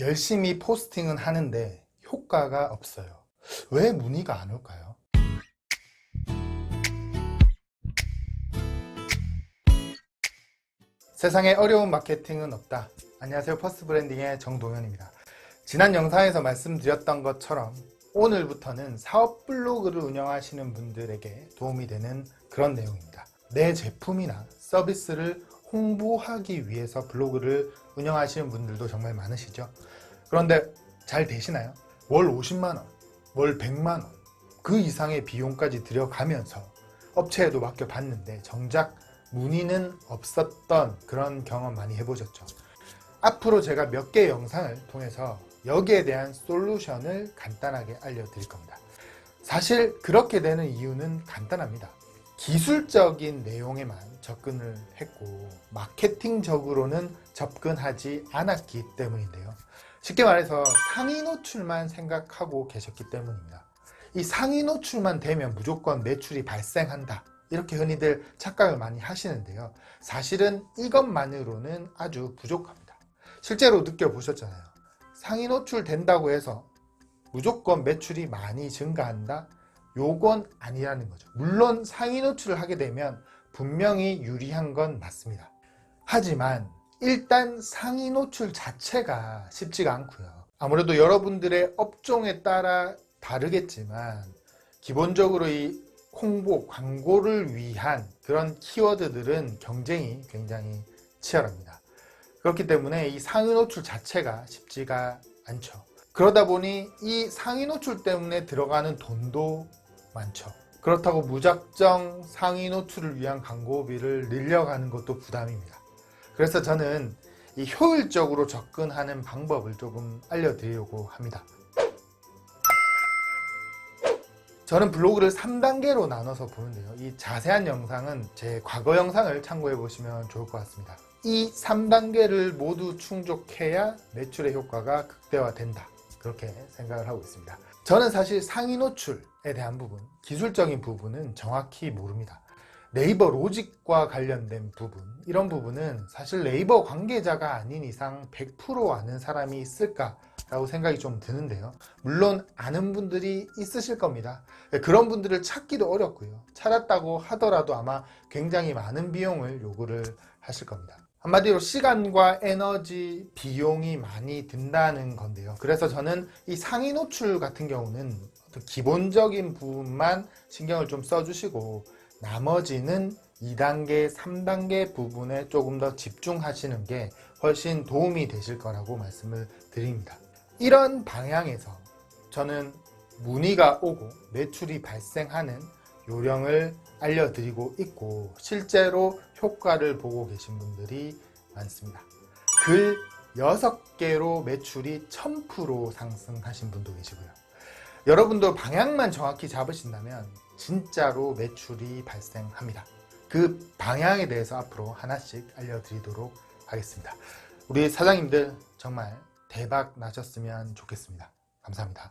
열심히 포스팅은 하는데 효과가 없어요. 왜 문의가 안 올까요? 세상에 어려운 마케팅은 없다. 안녕하세요. 퍼스트 브랜딩의 정동현입니다. 지난 영상에서 말씀드렸던 것처럼 오늘부터는 사업 블로그를 운영하시는 분들에게 도움이 되는 그런 내용입니다. 내 제품이나 서비스를 홍보하기 위해서 블로그를 운영하시는 분들도 정말 많으시죠. 그런데 잘 되시나요? 월 50만원, 월 100만원, 그 이상의 비용까지 들여가면서 업체에도 맡겨봤는데 정작 문의는 없었던 그런 경험 많이 해보셨죠. 앞으로 제가 몇 개 영상을 통해서 여기에 대한 솔루션을 간단하게 알려드릴 겁니다. 사실 그렇게 되는 이유는 간단합니다. 기술적인 내용에만 접근을 했고 마케팅적으로는 접근하지 않았기 때문인데요. 쉽게 말해서 상위 노출만 생각하고 계셨기 때문입니다. 이 상위 노출만 되면 무조건 매출이 발생한다. 이렇게 흔히들 착각을 많이 하시는데요. 사실은 이것만으로는 아주 부족합니다. 실제로 느껴보셨잖아요. 상위 노출 된다고 해서 무조건 매출이 많이 증가한다? 요건 아니라는 거죠. 물론 상위 노출을 하게 되면 분명히 유리한 건 맞습니다. 하지만 일단 상위 노출 자체가 쉽지가 않고요. 아무래도 여러분들의 업종에 따라 다르겠지만 기본적으로 이 홍보, 광고를 위한 그런 키워드들은 경쟁이 굉장히 치열합니다. 그렇기 때문에 이 상위 노출 자체가 쉽지가 않죠. 그러다 보니 이 상위 노출 때문에 들어가는 돈도 많죠. 그렇다고 무작정 상위 노출을 위한 광고비를 늘려가는 것도 부담입니다. 그래서 저는 이 효율적으로 접근하는 방법을 조금 알려드리려고 합니다. 저는 블로그를 3단계로 나눠서 보는데요. 이 자세한 영상은 제 과거 영상을 참고해 보시면 좋을 것 같습니다. 이 3단계를 모두 충족해야 매출의 효과가 극대화된다. 그렇게 생각을 하고 있습니다. 저는 사실 상위 노출에 대한 부분, 기술적인 부분은 정확히 모릅니다. 네이버 로직과 관련된 부분, 이런 부분은 사실 네이버 관계자가 아닌 이상 100% 아는 사람이 있을까 라고 생각이 좀 드는데요. 물론 아는 분들이 있으실 겁니다. 그런 분들을 찾기도 어렵고요. 찾았다고 하더라도 아마 굉장히 많은 비용을 요구를 하실 겁니다. 한마디로 시간과 에너지, 비용이 많이 든다는 건데요. 그래서 저는 이 상위 노출 같은 경우는 기본적인 부분만 신경을 좀 써주시고 나머지는 2단계, 3단계 부분에 조금 더 집중하시는 게 훨씬 도움이 되실 거라고 말씀을 드립니다. 이런 방향에서 저는 문의가 오고 매출이 발생하는 요령을 알려드리고 있고 실제로 효과를 보고 계신 분들이 많습니다. 글 6개로 매출이 1000% 상승하신 분도 계시고요. 여러분도 방향만 정확히 잡으신다면 진짜로 매출이 발생합니다. 그 방향에 대해서 앞으로 하나씩 알려드리도록 하겠습니다. 우리 사장님들 정말 대박 나셨으면 좋겠습니다. 감사합니다.